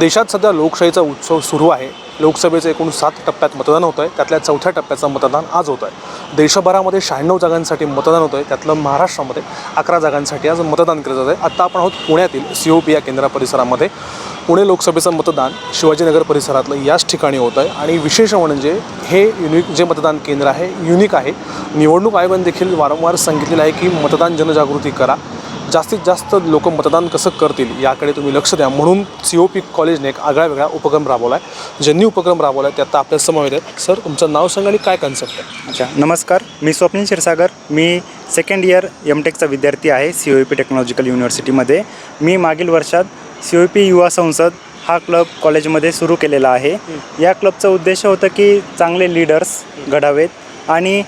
देशात सध्या लोकशाहीचा उत्सव सुरू आहे. लोकसभेचं एकूण सात टप्प्यात मतदान होतं आहे त्यातल्या चौथ्या टप्प्याचं मतदान आज होतं आहे देशभरामध्ये शहाण्णव जागांसाठी मतदान होतं आहे त्यातलं महाराष्ट्रामध्ये अकरा जागांसाठी आज मतदान केलं जातं आहे आत्ता आपण आहोत पुण्यातील सी ओ पी या केंद्र परिसरामध्ये. पुणे लोकसभेचं मतदान शिवाजीनगर परिसरातलं याच ठिकाणी होतं आहे आणि विशेष म्हणजे हे युनिक जे मतदान केंद्र आहे युनिक आहे. निवडणूक आयोगाने देखील वारंवार सांगितलेलं आहे की मतदान जनजागृती करा. जास्तीत जास्त लोक मतदान कसं करतील याकडे तुम्ही लक्ष द्या. म्हणून सी ओ पी कॉलेजने एक आगळा वेगळा उपक्रम राबवला आहे ज्यांनी उपक्रम राबवला आहे ते आता आपल्या समवेत आहेत. सर तुमचं नाव सांगा आणि काय कन्सेप्ट आहे? अच्छा नमस्कार. मी स्वप्नील क्षीरसागर. मी सेकंड इयर एम टेकचा विद्यार्थी आहे सी ओ पी टेक्नॉलॉजिकल युनिव्हर्सिटीमध्ये मी मागील वर्षात सी ओ पी युवा संसद हा क्लब कॉलेजमध्ये सुरू केलेला आहे. या क्लबचा उद्देश होतं की चांगले लीडर्स घडावेत. आणि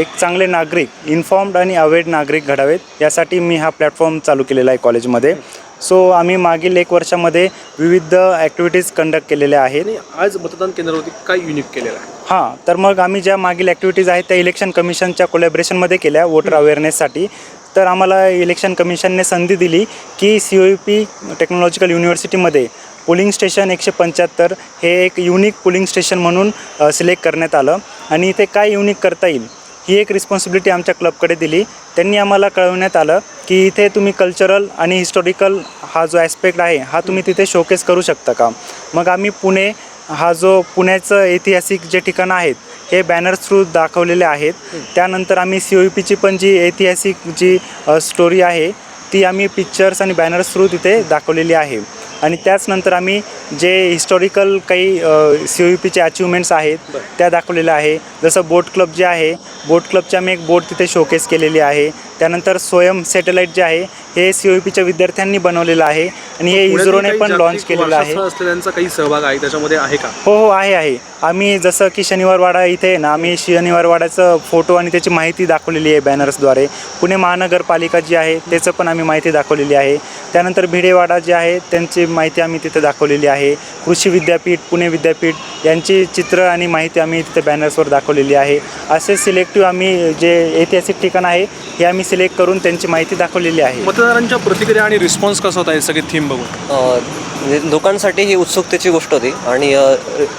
एक चांगले नागरिक इन्फॉर्म्ड आणि अवेअर्ड नागरिक घडावेत. यासाठी मी हा प्लॅटफॉर्म चालू केलेला आहे कॉलेजमध्ये सो आम्ही मागील एक वर्षामध्ये विविध ॲक्टिव्हिटीज कंडक्ट केलेल्या आहेत. आज मतदान केंद्रावरती काय युनिक केलेलं आहे? हां तर मग आम्ही ज्या मागील ॲक्टिव्हिटीज आहेत त्या इलेक्शन कमिशनच्या कोलॅबरेशनमध्ये केल्या वोटर अवेअरनेससाठी तर आम्हाला इलेक्शन कमिशनने संधी दिली की सी ओ पी टेक्नॉलॉजिकल युनिव्हर्सिटीमध्ये पोलिंग स्टेशन एकशे पंच्याहत्तर हे एक युनिक पोलिंग स्टेशन म्हणून सिलेक्ट करण्यात आलं. आणि इथे काय युनिक करता येईल ही एक रिस्पॉन्सिबिलिटी आमच्या क्लबकडे दिली. त्यांनी आम्हाला कळवण्यात आलं की इथे तुम्ही कल्चरल आणि हिस्टॉरिकल हा जो ॲस्पेक्ट आहे हा तुम्ही तिथे शोकेस करू शकता का? मग आम्ही पुणे हा जो पुण्याचं ऐतिहासिक जे ठिकाणं आहेत हे बॅनर्स थ्रू दाखवलेले आहेत. त्यानंतर आम्ही सी ओ पीची पण जी ऐतिहासिक जी स्टोरी आहे ती आम्ही पिक्चर्स आणि बॅनर्स थ्रू तिथे दाखवलेली आहे. आणि त्याचनंतर आम्ही जे हिस्टॉरिकल काही सी ओ पीचे अचिव्हमेंट्स आहेत त्या दाखवलेल्या आहे. जसं बोट क्लब जे आहे बोट क्लबची आम्ही एक बोट तिथे शोकेस केलेली आहे. त्यानंतर स्वयं सॅटेलाईट जे आहे हे सी ओ पीच्या विद्यार्थ्यांनी बनवलेलं आहे आणि हे इस्रोने पण लॉन्च केलेलं आहे. असलेल्यांचा काही सहभाग आहे त्याच्यामध्ये आहे का? हो हो आहे आहे. आम्ही जसं की शनिवारवाडा इथे आहे ना आम्ही शनिवारवाड्याचं फोटो आणि त्याची माहिती दाखवलेली आहे बॅनर्सद्वारे पुणे महानगरपालिका जी आहे त्याचं पण आम्ही माहिती दाखवलेली आहे. त्यानंतर भिडेवाडा जे आहे त्यांची माहिती आम्ही तिथे दाखवलेली आहे. कृषी विद्यापीठ पुणे विद्यापीठ यांची चित्र आणि माहिती आम्ही तिथे बॅनर्सवर दाखवलेली आहे. असे सिलेक्टिव्ह आम्ही जे ऐतिहासिक ठिकाण आहे हे आम्ही सिलेक्ट करून त्यांची माहिती दाखवलेली आहे. मतदारांच्या प्रतिक्रिया आणि रिस्पॉन्स कसा होता हे सगळे थीम बघून? म्हणजे लोकांसाठी ही उत्सुकतेची गोष्ट होती आणि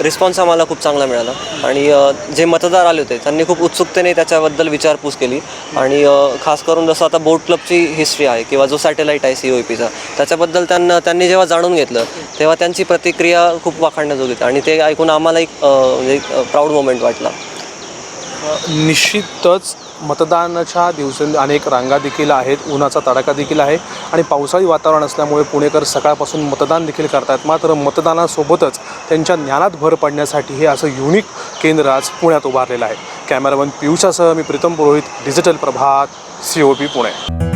रिस्पॉन्स आम्हाला खूप चांगला मिळाला. आणि अ, जे मतदार आले होते त्यांनी खूप उत्सुकतेने त्याच्याबद्दल विचारपूस केली. आणि अ, खास करून जसं आता बोट क्लबची हिस्ट्री आहे किंवा जो सॅटेलाईट आहे सी ओ पीचा त्याच्याबद्दल त्यांना त्यांनी जेव्हा जाणून घेतलं तेव्हा त्यांची प्रतिक्रिया खूप वाखाणण्याजोगी होती. आणि ते ऐकून आम्हाला एक अ, म्हणजे प्राऊड मोमेंट वाटला. निश्चितच मतदानाच्या दिवसांनी अनेक रांगा देखील आहेत उन्हाचा तडाखा देखील आहे आणि पावसाळी वातावरण असल्यामुळे पुणेकर सकाळपासून मतदान देखील करतात मात्र मतदानासोबतच त्यांच्या ज्ञानात भर पडण्यासाठी हे असं युनिक केंद्र आज पुण्यात उभारलेलं आहे. कॅमेरामन पियुषासह मी Pritam Purohit digital Prabhat C O P Pune.